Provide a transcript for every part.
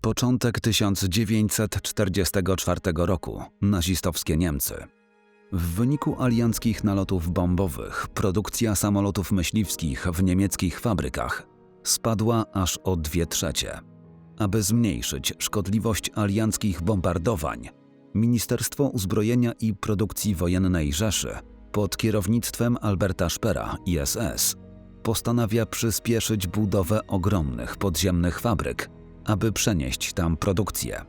Początek 1944 roku. Nazistowskie Niemcy. W wyniku alianckich nalotów bombowych produkcja samolotów myśliwskich w niemieckich fabrykach spadła aż o dwie trzecie. Aby zmniejszyć szkodliwość alianckich bombardowań, Ministerstwo Uzbrojenia i Produkcji Wojennej Rzeszy pod kierownictwem Alberta Szpera ISS postanawia przyspieszyć budowę ogromnych podziemnych fabryk, aby przenieść tam produkcję.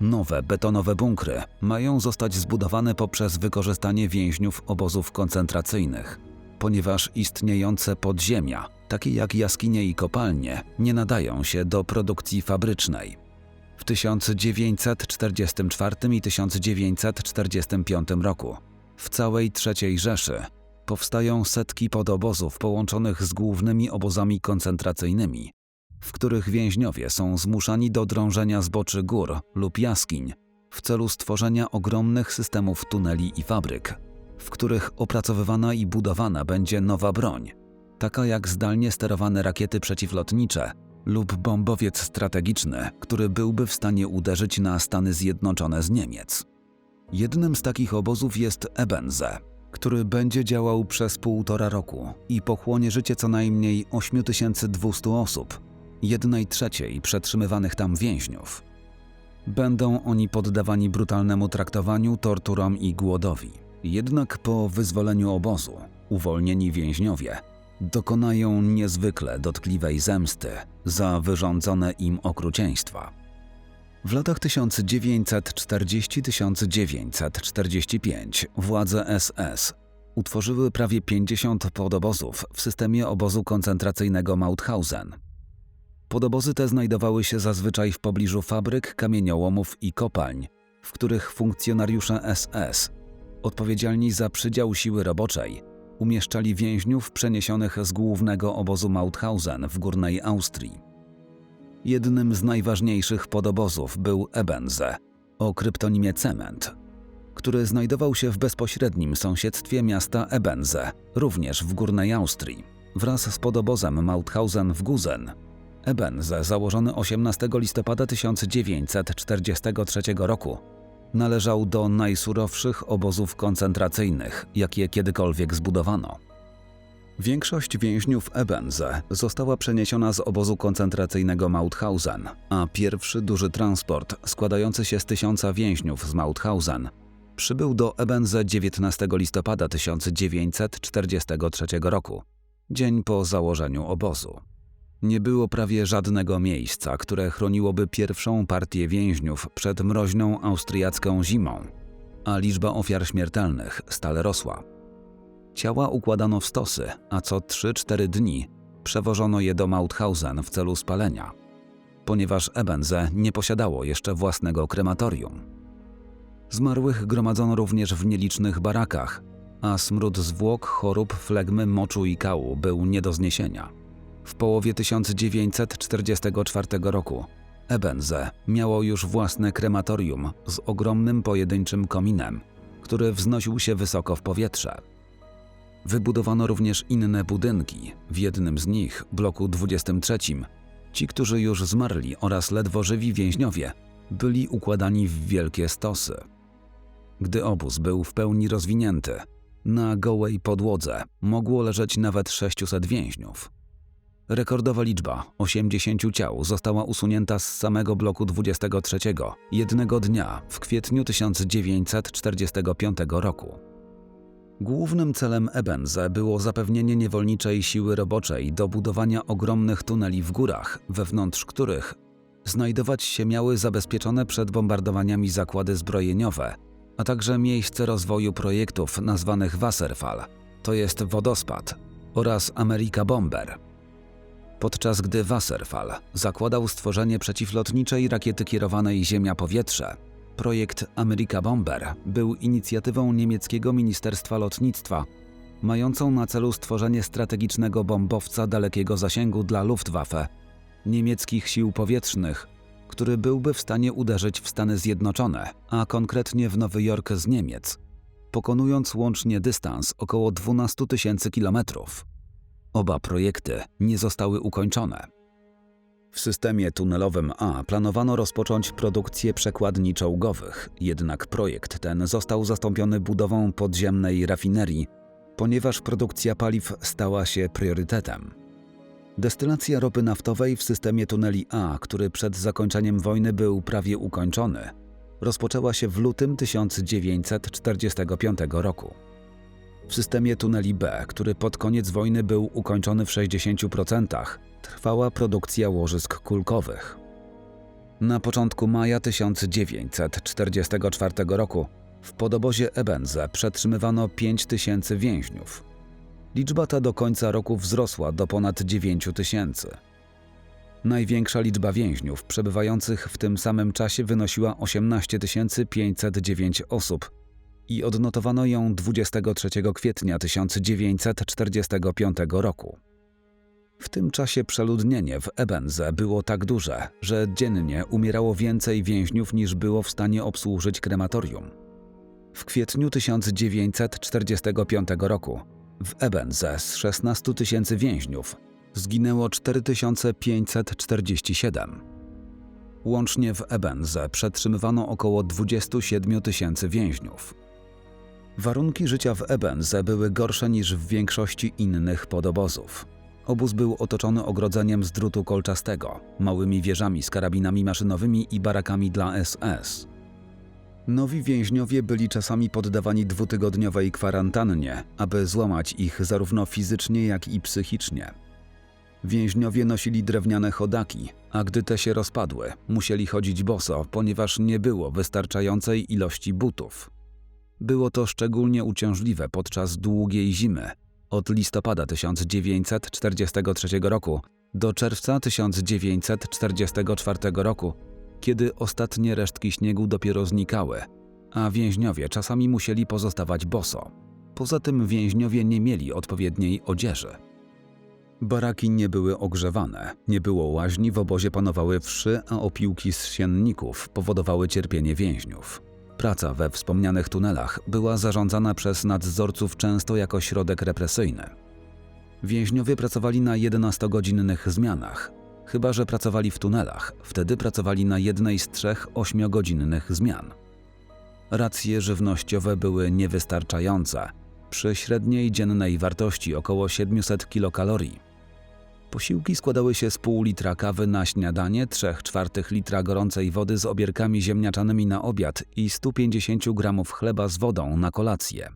Nowe betonowe bunkry mają zostać zbudowane poprzez wykorzystanie więźniów obozów koncentracyjnych, ponieważ istniejące podziemia, takie jak jaskinie i kopalnie, nie nadają się do produkcji fabrycznej. W 1944 i 1945 roku w całej III Rzeszy powstają setki podobozów połączonych z głównymi obozami koncentracyjnymi, w których więźniowie są zmuszani do drążenia zboczy gór lub jaskiń w celu stworzenia ogromnych systemów tuneli i fabryk, w których opracowywana i budowana będzie nowa broń, taka jak zdalnie sterowane rakiety przeciwlotnicze lub bombowiec strategiczny, który byłby w stanie uderzyć na Stany Zjednoczone z Niemiec. Jednym z takich obozów jest Ebenze, który będzie działał przez półtora roku i pochłonie życie co najmniej 8200 osób, jednej trzeciej przetrzymywanych tam więźniów. Będą oni poddawani brutalnemu traktowaniu, torturom i głodowi. Jednak po wyzwoleniu obozu, uwolnieni więźniowie dokonają niezwykle dotkliwej zemsty za wyrządzone im okrucieństwa. W latach 1940-1945 władze SS utworzyły prawie 50 podobozów w systemie obozu koncentracyjnego Mauthausen. Podobozy te znajdowały się zazwyczaj w pobliżu fabryk, kamieniołomów i kopalń, w których funkcjonariusze SS, odpowiedzialni za przydział siły roboczej, umieszczali więźniów przeniesionych z głównego obozu Mauthausen w górnej Austrii. Jednym z najważniejszych podobozów był Ebenze, o kryptonimie Cement, który znajdował się w bezpośrednim sąsiedztwie miasta Ebenze, również w górnej Austrii, wraz z podobozem Mauthausen w Guzen. Ebenze, założony 18 listopada 1943 roku, należał do najsurowszych obozów koncentracyjnych, jakie kiedykolwiek zbudowano. Większość więźniów Ebenze została przeniesiona z obozu koncentracyjnego Mauthausen, a pierwszy duży transport składający się z tysiąca więźniów z Mauthausen przybył do Ebenze 19 listopada 1943 roku, dzień po założeniu obozu. Nie było prawie żadnego miejsca, które chroniłoby pierwszą partię więźniów przed mroźną austriacką zimą, a liczba ofiar śmiertelnych stale rosła. Ciała układano w stosy, a co 3-4 dni przewożono je do Mauthausen w celu spalenia, ponieważ Ebenze nie posiadało jeszcze własnego krematorium. Zmarłych gromadzono również w nielicznych barakach, a smród zwłok, chorób, flegmy, moczu i kału był nie do zniesienia. W połowie 1944 roku Ebenze miało już własne krematorium z ogromnym pojedynczym kominem, który wznosił się wysoko w powietrze. Wybudowano również inne budynki, w jednym z nich, bloku 23, ci, którzy już zmarli oraz ledwo żywi więźniowie, byli układani w wielkie stosy. Gdy obóz był w pełni rozwinięty, na gołej podłodze mogło leżeć nawet 600 więźniów. Rekordowa liczba 80 ciał została usunięta z samego bloku 23 jednego dnia w kwietniu 1945 roku. Głównym celem Ebenze było zapewnienie niewolniczej siły roboczej do budowania ogromnych tuneli w górach, wewnątrz których znajdować się miały zabezpieczone przed bombardowaniami zakłady zbrojeniowe, a także miejsce rozwoju projektów nazwanych Wasserfall, to jest wodospad, oraz America Bomber. Podczas gdy Wasserfall zakładał stworzenie przeciwlotniczej rakiety kierowanej Ziemia-Powietrze, Projekt America Bomber był inicjatywą niemieckiego Ministerstwa Lotnictwa, mającą na celu stworzenie strategicznego bombowca dalekiego zasięgu dla Luftwaffe, niemieckich sił powietrznych, który byłby w stanie uderzyć w Stany Zjednoczone, a konkretnie w Nowy Jork z Niemiec, pokonując łącznie dystans około 12 tysięcy kilometrów. Oba projekty nie zostały ukończone. W systemie tunelowym A planowano rozpocząć produkcję przekładni czołgowych, jednak projekt ten został zastąpiony budową podziemnej rafinerii, ponieważ produkcja paliw stała się priorytetem. Destylacja ropy naftowej w systemie tuneli A, który przed zakończeniem wojny był prawie ukończony, rozpoczęła się w lutym 1945 roku. W systemie tuneli B, który pod koniec wojny był ukończony w 60%, trwała produkcja łożysk kulkowych. Na początku maja 1944 roku w podobozie Ebenze przetrzymywano 5 tysięcy więźniów. Liczba ta do końca roku wzrosła do ponad 9 tysięcy. Największa liczba więźniów przebywających w tym samym czasie wynosiła 18 509 osób i odnotowano ją 23 kwietnia 1945 roku. W tym czasie przeludnienie w Ebenze było tak duże, że dziennie umierało więcej więźniów niż było w stanie obsłużyć krematorium. W kwietniu 1945 roku w Ebenze z 16 tysięcy więźniów zginęło 4547. Łącznie w Ebenze przetrzymywano około 27 tysięcy więźniów. Warunki życia w Ebenze były gorsze niż w większości innych podobozów. Obóz był otoczony ogrodzeniem z drutu kolczastego, małymi wieżami z karabinami maszynowymi i barakami dla SS. Nowi więźniowie byli czasami poddawani dwutygodniowej kwarantannie, aby złamać ich zarówno fizycznie, jak i psychicznie. Więźniowie nosili drewniane chodaki, a gdy te się rozpadły, musieli chodzić boso, ponieważ nie było wystarczającej ilości butów. Było to szczególnie uciążliwe podczas długiej zimy, od listopada 1943 roku do czerwca 1944 roku, kiedy ostatnie resztki śniegu dopiero znikały, a więźniowie czasami musieli pozostawać boso. Poza tym więźniowie nie mieli odpowiedniej odzieży. Baraki nie były ogrzewane, nie było łaźni, w obozie panowały wszy, a opiłki z sienników powodowały cierpienie więźniów. Praca we wspomnianych tunelach była zarządzana przez nadzorców często jako środek represyjny. Więźniowie pracowali na 11-godzinnych zmianach, chyba że pracowali w tunelach, wtedy pracowali na jednej z trzech 8-godzinnych zmian. Racje żywnościowe były niewystarczające, przy średniej dziennej wartości około 700 kilokalorii. Posiłki składały się z pół litra kawy na śniadanie, 3 czwartych litra gorącej wody z obierkami ziemniaczanymi na obiad i 150 gramów chleba z wodą na kolację.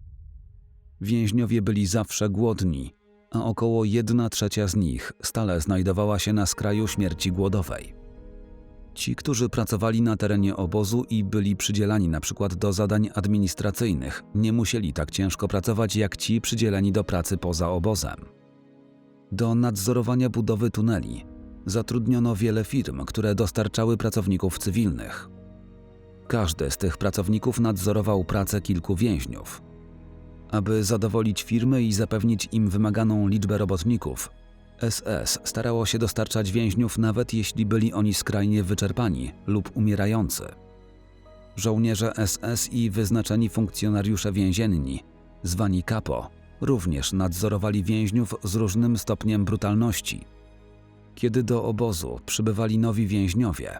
Więźniowie byli zawsze głodni, a około 1 trzecia z nich stale znajdowała się na skraju śmierci głodowej. Ci, którzy pracowali na terenie obozu i byli przydzielani przykład do zadań administracyjnych, nie musieli tak ciężko pracować jak ci przydzieleni do pracy poza obozem. Do nadzorowania budowy tuneli zatrudniono wiele firm, które dostarczały pracowników cywilnych. Każdy z tych pracowników nadzorował pracę kilku więźniów. Aby zadowolić firmy i zapewnić im wymaganą liczbę robotników, SS starało się dostarczać więźniów nawet jeśli byli oni skrajnie wyczerpani lub umierający. Żołnierze SS i wyznaczeni funkcjonariusze więzienni, zwani kapo, również nadzorowali więźniów z różnym stopniem brutalności. Kiedy do obozu przybywali nowi więźniowie,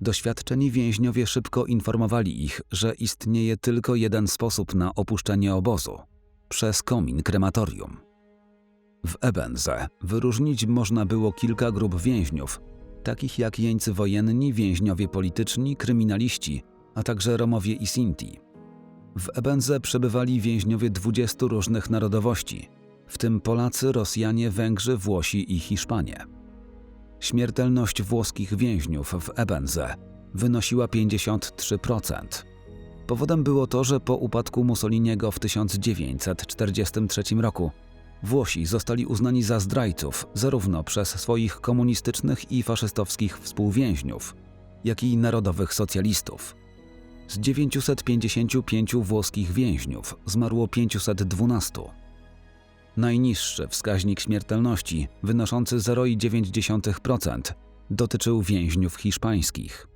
doświadczeni więźniowie szybko informowali ich, że istnieje tylko jeden sposób na opuszczenie obozu przez komin krematorium. W Ebenze wyróżnić można było kilka grup więźniów, takich jak jeńcy wojenni, więźniowie polityczni, kryminaliści, a także Romowie i Sinti. W Ebenze przebywali więźniowie 20 różnych narodowości, w tym Polacy, Rosjanie, Węgrzy, Włosi i Hiszpanie. Śmiertelność włoskich więźniów w Ebenze wynosiła 53%. Powodem było to, że po upadku Mussoliniego w 1943 roku Włosi zostali uznani za zdrajców zarówno przez swoich komunistycznych i faszystowskich współwięźniów, jak i narodowych socjalistów. Z 955 włoskich więźniów zmarło 512. Najniższy wskaźnik śmiertelności, wynoszący 0,9%, dotyczył więźniów hiszpańskich.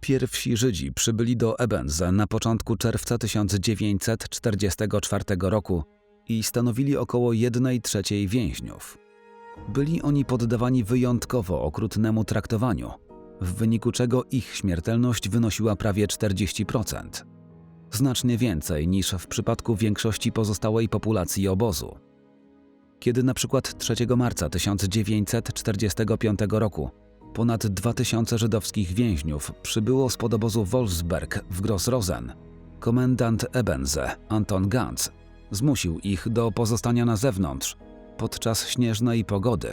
Pierwsi Żydzi przybyli do Ebenze na początku czerwca 1944 roku i stanowili około 1 trzeciej więźniów. Byli oni poddawani wyjątkowo okrutnemu traktowaniu, w wyniku czego ich śmiertelność wynosiła prawie 40%. Znacznie więcej niż w przypadku większości pozostałej populacji obozu. Kiedy na przykład 3 marca 1945 roku ponad 2000 żydowskich więźniów przybyło z podobozu Wolfsberg w Grossrosen, komendant Ebenze, Anton Gantz, zmusił ich do pozostania na zewnątrz podczas śnieżnej pogody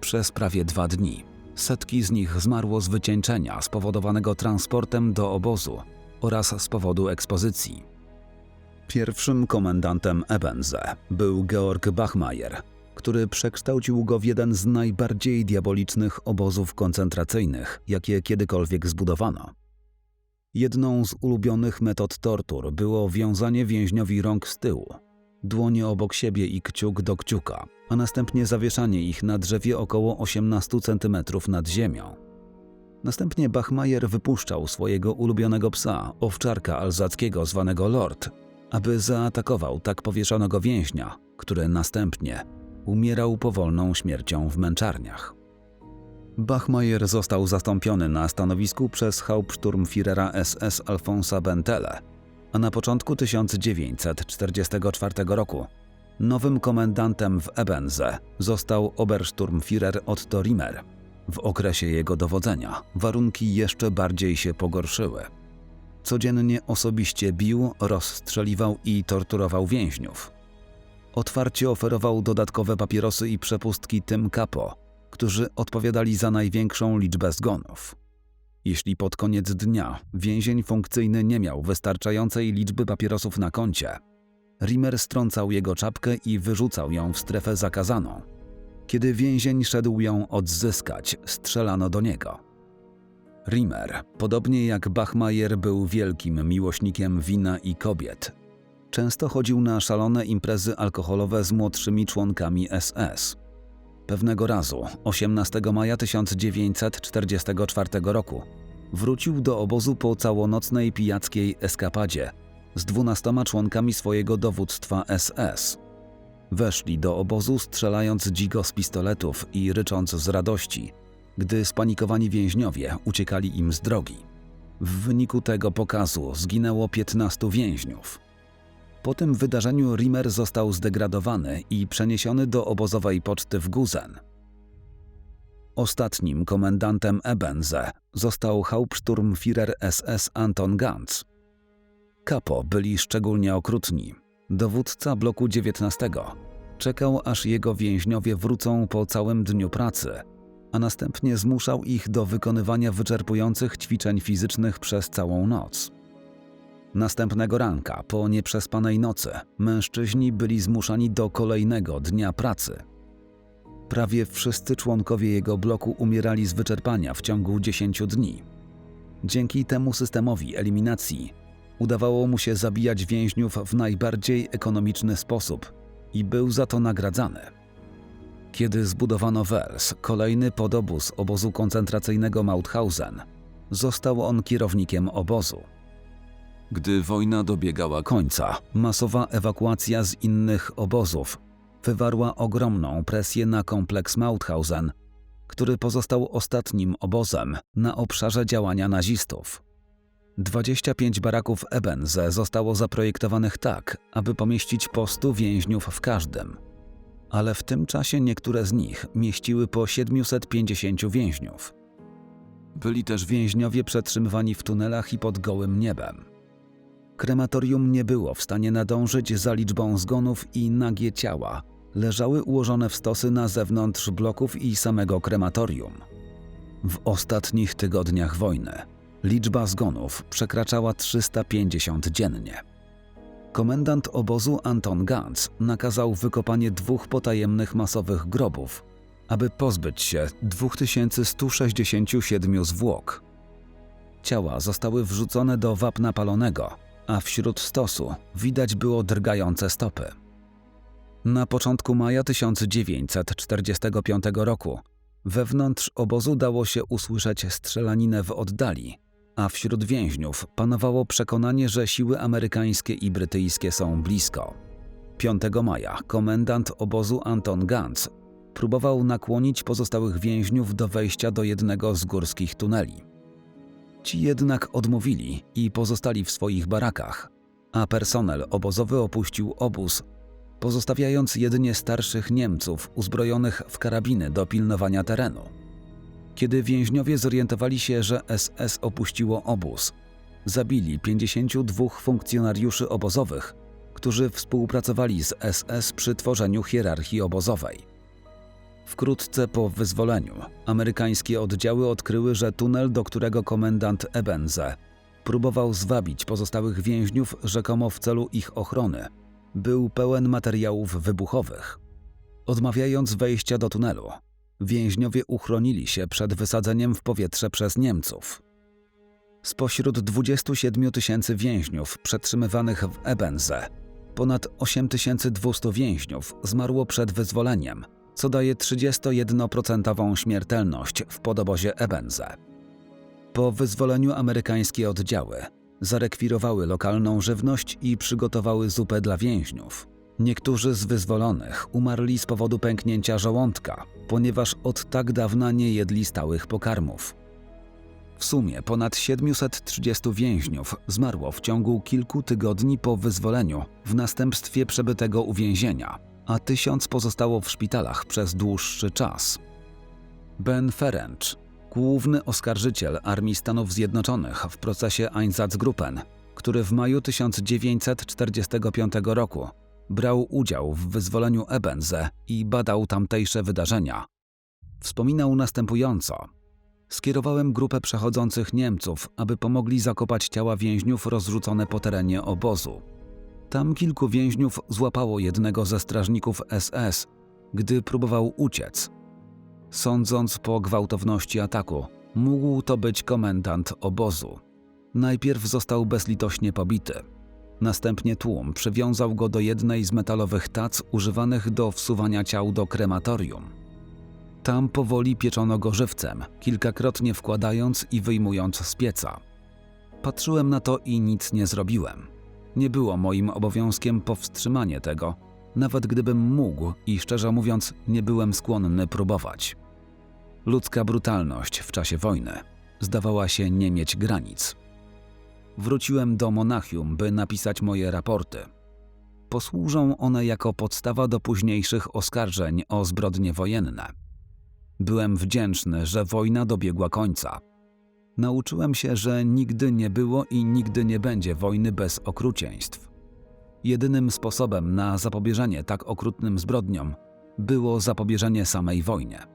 przez prawie dwa dni. Setki z nich zmarło z wycieńczenia spowodowanego transportem do obozu oraz z powodu ekspozycji. Pierwszym komendantem Ebenze był Georg Bachmeier, który przekształcił go w jeden z najbardziej diabolicznych obozów koncentracyjnych, jakie kiedykolwiek zbudowano. Jedną z ulubionych metod tortur było wiązanie więźniowi rąk z tyłu, dłonie obok siebie i kciuk do kciuka, a następnie zawieszanie ich na drzewie około 18 cm nad ziemią. Następnie Bachmeier wypuszczał swojego ulubionego psa, owczarka alzackiego zwanego Lord, aby zaatakował tak powieszonego więźnia, który następnie umierał powolną śmiercią w męczarniach. Bachmeier został zastąpiony na stanowisku przez Hauptsturmführera SS Alfonsa Bentele, a na początku 1944 roku nowym komendantem w Ebenze został Obersturmführer Otto Rimmer. W okresie jego dowodzenia warunki jeszcze bardziej się pogorszyły. Codziennie osobiście bił, rozstrzeliwał i torturował więźniów. Otwarcie oferował dodatkowe papierosy i przepustki tym kapo, którzy odpowiadali za największą liczbę zgonów. Jeśli pod koniec dnia więzień funkcyjny nie miał wystarczającej liczby papierosów na koncie, Rimmer strącał jego czapkę i wyrzucał ją w strefę zakazaną. Kiedy więzień szedł ją odzyskać, strzelano do niego. Rimmer, podobnie jak Bachmeier, był wielkim miłośnikiem wina i kobiet. Często chodził na szalone imprezy alkoholowe z młodszymi członkami SS. Pewnego razu, 18 maja 1944 roku, wrócił do obozu po całonocnej pijackiej eskapadzie z dwunastoma członkami swojego dowództwa SS. Weszli do obozu strzelając dzigo z pistoletów i rycząc z radości, gdy spanikowani więźniowie uciekali im z drogi. W wyniku tego pokazu zginęło 15 więźniów. Po tym wydarzeniu Rimmer został zdegradowany i przeniesiony do obozowej poczty w Guzen. Ostatnim komendantem Ebenze został Hauptsturmführer SS Anton Gantz. Kapo byli szczególnie okrutni. Dowódca bloku 19 czekał, aż jego więźniowie wrócą po całym dniu pracy, a następnie zmuszał ich do wykonywania wyczerpujących ćwiczeń fizycznych przez całą noc. Następnego ranka, po nieprzespanej nocy, mężczyźni byli zmuszani do kolejnego dnia pracy. Prawie wszyscy członkowie jego bloku umierali z wyczerpania w ciągu 10 dni. Dzięki temu systemowi eliminacji udawało mu się zabijać więźniów w najbardziej ekonomiczny sposób i był za to nagradzany. Kiedy zbudowano Wels, kolejny podobóz obozu koncentracyjnego Mauthausen, został on kierownikiem obozu. Gdy wojna dobiegała końca, masowa ewakuacja z innych obozów wywarła ogromną presję na kompleks Mauthausen, który pozostał ostatnim obozem na obszarze działania nazistów. 25 baraków Ebenze zostało zaprojektowanych tak, aby pomieścić po 100 więźniów w każdym. Ale w tym czasie niektóre z nich mieściły po 750 więźniów. Byli też więźniowie przetrzymywani w tunelach i pod gołym niebem. Krematorium nie było w stanie nadążyć za liczbą zgonów i nagie ciała leżały ułożone w stosy na zewnątrz bloków i samego krematorium. W ostatnich tygodniach wojny liczba zgonów przekraczała 350 dziennie. Komendant obozu Anton Gantz nakazał wykopanie dwóch potajemnych masowych grobów, aby pozbyć się 2167 zwłok. Ciała zostały wrzucone do wapna palonego, a wśród stosu widać było drgające stopy. Na początku maja 1945 roku wewnątrz obozu dało się usłyszeć strzelaninę w oddali, a wśród więźniów panowało przekonanie, że siły amerykańskie i brytyjskie są blisko. 5 maja komendant obozu Anton Gantz próbował nakłonić pozostałych więźniów do wejścia do jednego z górskich tuneli. Ci jednak odmówili i pozostali w swoich barakach, a personel obozowy opuścił obóz, pozostawiając jedynie starszych Niemców uzbrojonych w karabiny do pilnowania terenu. Kiedy więźniowie zorientowali się, że SS opuściło obóz, zabili 52 funkcjonariuszy obozowych, którzy współpracowali z SS przy tworzeniu hierarchii obozowej. Wkrótce po wyzwoleniu amerykańskie oddziały odkryły, że tunel, do którego komendant Ebenze próbował zwabić pozostałych więźniów rzekomo w celu ich ochrony, był pełen materiałów wybuchowych. Odmawiając wejścia do tunelu, więźniowie uchronili się przed wysadzeniem w powietrze przez Niemców. Spośród 27 tysięcy więźniów przetrzymywanych w Ebenze, ponad 8200 więźniów zmarło przed wyzwoleniem, co daje 31% śmiertelność w podobozie Ebenze. Po wyzwoleniu amerykańskie oddziały zarekwirowały lokalną żywność i przygotowały zupę dla więźniów. Niektórzy z wyzwolonych umarli z powodu pęknięcia żołądka, ponieważ od tak dawna nie jedli stałych pokarmów. W sumie ponad 730 więźniów zmarło w ciągu kilku tygodni po wyzwoleniu w następstwie przebytego uwięzienia, a tysiąc pozostało w szpitalach przez dłuższy czas. Ben Ferenc, główny oskarżyciel Armii Stanów Zjednoczonych w procesie Einsatzgruppen, który w maju 1945 roku brał udział w wyzwoleniu Ebenze i badał tamtejsze wydarzenia. Wspominał następująco. Skierowałem grupę przechodzących Niemców, aby pomogli zakopać ciała więźniów rozrzucone po terenie obozu. Tam kilku więźniów złapało jednego ze strażników SS, gdy próbował uciec. Sądząc po gwałtowności ataku, mógł to być komendant obozu. Najpierw został bezlitośnie pobity. Następnie tłum przywiązał go do jednej z metalowych tac używanych do wsuwania ciał do krematorium. Tam powoli pieczono go żywcem, kilkakrotnie wkładając i wyjmując z pieca. Patrzyłem na to i nic nie zrobiłem. Nie było moim obowiązkiem powstrzymanie tego, nawet gdybym mógł i szczerze mówiąc, nie byłem skłonny próbować. Ludzka brutalność w czasie wojny zdawała się nie mieć granic. Wróciłem do Monachium, by napisać moje raporty. Posłużą one jako podstawa do późniejszych oskarżeń o zbrodnie wojenne. Byłem wdzięczny, że wojna dobiegła końca. Nauczyłem się, że nigdy nie było i nigdy nie będzie wojny bez okrucieństw. Jedynym sposobem na zapobieżenie tak okrutnym zbrodniom było zapobieżenie samej wojnie.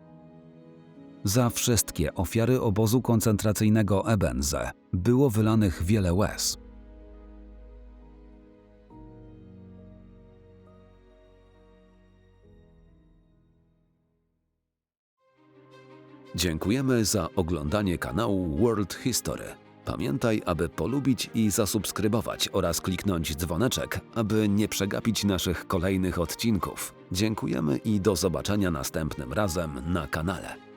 Za wszystkie ofiary obozu koncentracyjnego Ebenze było wylanych wiele łez. Dziękujemy za oglądanie kanału World History. Pamiętaj, aby polubić i zasubskrybować oraz kliknąć dzwoneczek, aby nie przegapić naszych kolejnych odcinków. Dziękujemy i do zobaczenia następnym razem na kanale.